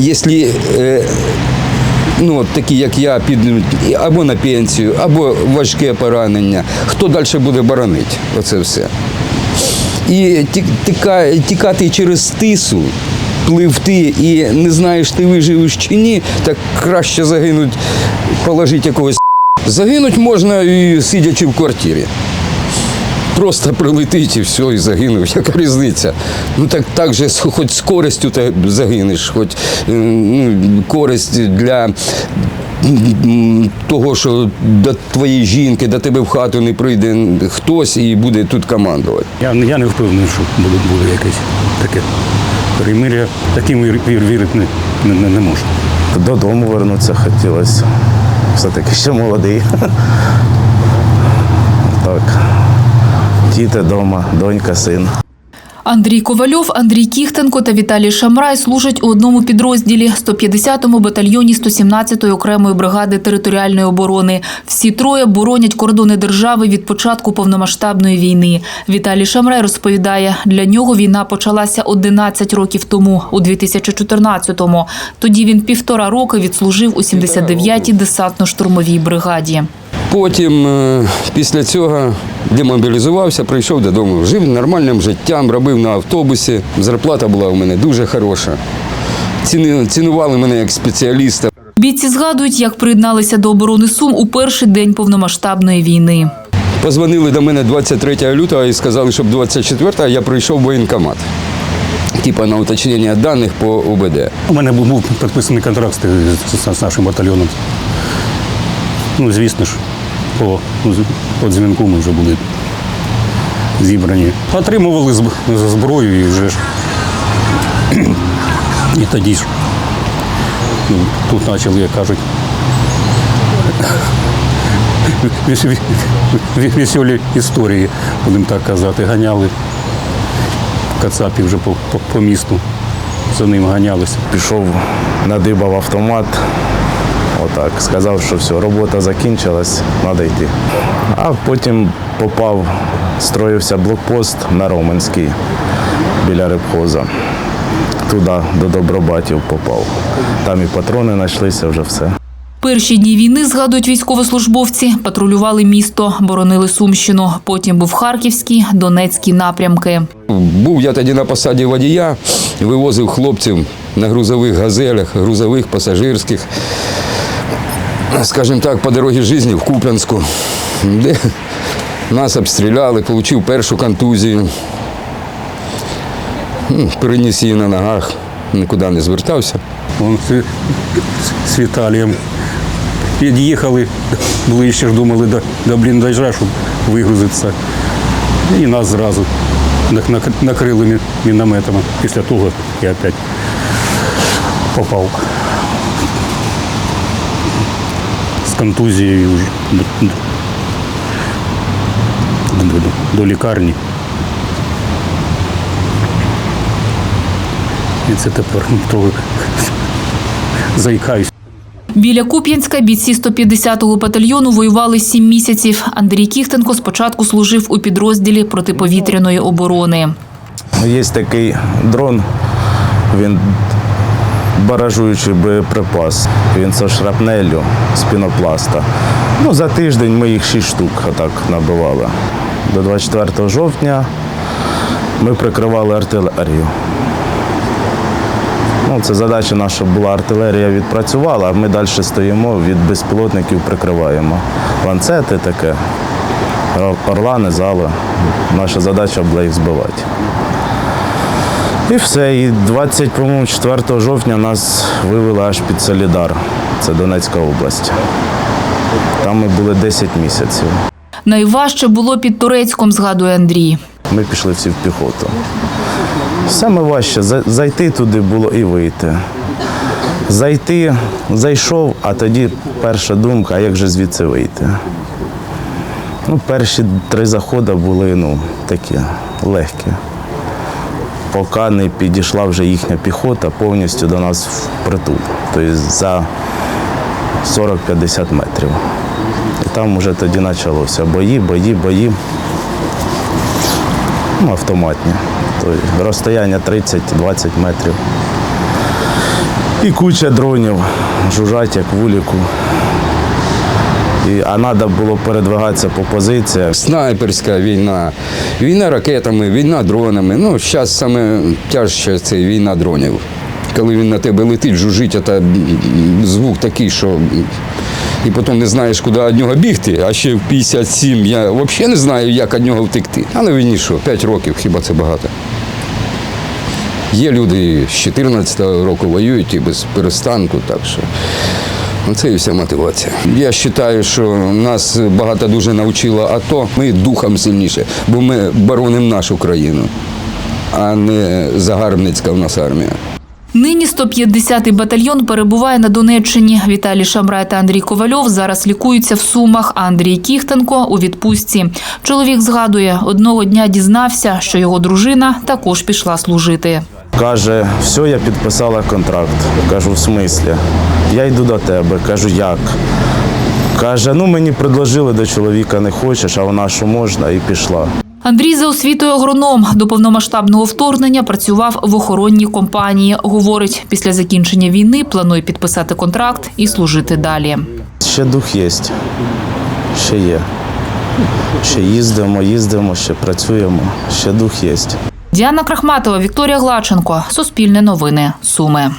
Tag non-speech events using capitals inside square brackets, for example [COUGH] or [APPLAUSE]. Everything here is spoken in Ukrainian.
якщо е, ну, такі, як я, підуть або на пенсію, або важке поранення, хто далі буде боронити оце все? І ті- тіка- тікати через тису, пливти і не знаєш, ти виживеш чи ні, так краще загинуть, положити якогось. Загинуть можна і сидячи в квартирі. Просто прилетить і все, і загинув. Яка різниця? Ну так, так же, хоч з користю ти загинеш, хоч е, ну, користь для того, що до твоєї жінки, до тебе в хату не прийде хтось і буде тут командувати. Я, я не впевнений, що буде, буде якесь таке перемир'я. Таким вір, вір, вірити не, не, не можна. Додому вернутися хотілося. Все-таки ще молодий. [LAUGHS] Так. Діти вдома, донька, син. Андрій Ковальов, Андрій Кіхтенко та Віталій Шамрай служать у одному підрозділі 150-му батальйоні 117-ї окремої бригади територіальної оборони. Всі троє боронять кордони держави від початку повномасштабної війни. Віталій Шамрай розповідає, для нього війна почалася 11 років тому, у 2014-му. Тоді він півтора роки відслужив у 79-й десантно-штурмовій бригаді. Потім, е, після цього, демобілізувався, прийшов додому, жив нормальним життям, робив на автобусі. Зарплата була у мене дуже хороша. Цінували мене як спеціаліста. Бійці згадують, як приєдналися до оборони Сум у перший день повномасштабної війни. Позвонили до мене 23 лютого і сказали, щоб 24-го я прийшов в воєнкомат. Типа на уточнення даних по УБД. У мене був, був підписаний контракт з, з, з нашим батальйоном. Ну, звісно ж, по, ну, по дзвінку ми вже були зібрані. Отримували зб- зброю і вже ж. І тоді ж ну, тут почали, як кажуть, вес- вес- вес- веселі історії, будемо так казати, ганяли кацапів вже по, по, по місту. За ним ганялися. Пішов, надибав автомат. Отак. Сказав, що все, робота закінчилась, треба йти. А потім попав, строївся блокпост на Роменський біля рибхоза. Туди, до Добробатів попав. Там і патрони знайшлися, вже все. Перші дні війни, згадують військовослужбовці, патрулювали місто, боронили Сумщину. Потім був Харківський, Донецький напрямки. Був я тоді на посаді водія, вивозив хлопців на грузових газелях, грузових, пасажирських, скажімо так, по дорозі житті в Куп'янську, де нас обстріляли, отримав першу контузію. Ну, Переніс її на ногах, нікуди не звертався. Вон з, Віталієм під'їхали ближче, думали до, до бліндажа, щоб вигрузитися. І нас зразу нак- нак- накрили мінометами. Після того я опять попав з контузією до, до, до, до лікарні. І це тепер трохи заїкаюсь. Біля Куп'янська бійці 150-го батальйону воювали сім місяців. Андрій Кіхтенко спочатку служив у підрозділі протиповітряної оборони. Є такий дрон, він баражуючий боєприпас. Він зі шрапнеллю з пінопласта. Ну, за тиждень ми їх шість штук отак набивали. До 24 жовтня ми прикривали артилерію. Ну, це задача наша була, артилерія відпрацювала, а ми далі стоїмо від безпілотників, прикриваємо. Ланцети таке, орлани, зали. Наша задача була їх збивати. І все. І 24 жовтня нас вивели аж під Солідар. Це Донецька область. Там ми були 10 місяців. Найважче було під Турецьком, згадує Андрій. Ми пішли всі в піхоту. Саме важче зайти туди було і вийти. Зайти, зайшов, а тоді перша думка, а як же звідси вийти? Ну, перші три заходи були ну, такі легкі. Поки не підійшла вже їхня піхота повністю до нас впритул. Тобто за 40-50 метрів. І там вже тоді почалося бої, бої, бої ну, автоматні. Тобто розстояння 30-20 метрів. І куча дронів жужжать, як вуліку. А треба було передвигатися по позиціях. Снайперська війна, війна ракетами, війна дронами. Ну, зараз саме тяжче це війна дронів. Коли він на тебе летить, жужить, а та звук такий, що і потім не знаєш, куди від нього бігти, а ще в 57 я взагалі не знаю, як від нього втекти. А на війні що, 5 років, хіба це багато. Є люди з 14-го року воюють і без перестанку, так що це і вся мотивація. Я вважаю, що нас багато дуже навчило АТО. Ми духом сильніше, бо ми боронимо нашу країну, а не загарбницька в нас армія. Нині 150-й батальйон перебуває на Донеччині. Віталій Шамрай та Андрій Ковальов зараз лікуються в Сумах. Андрій Кіхтенко у відпустці. Чоловік згадує, одного дня дізнався, що його дружина також пішла служити. Каже, все, я підписала контракт. Кажу, в смислі? Я йду до тебе. Кажу, як? Каже, ну мені предложили до чоловіка не хочеш, а вона що можна, і пішла. Андрій за освітою агроном до повномасштабного вторгнення працював в охоронній компанії. Говорить, після закінчення війни планує підписати контракт і служити далі. Ще дух є. Ще є. Ще їздимо, їздимо, ще працюємо, ще дух є. Діана Крахматова, Вікторія Глаченко. Суспільне новини. Суми.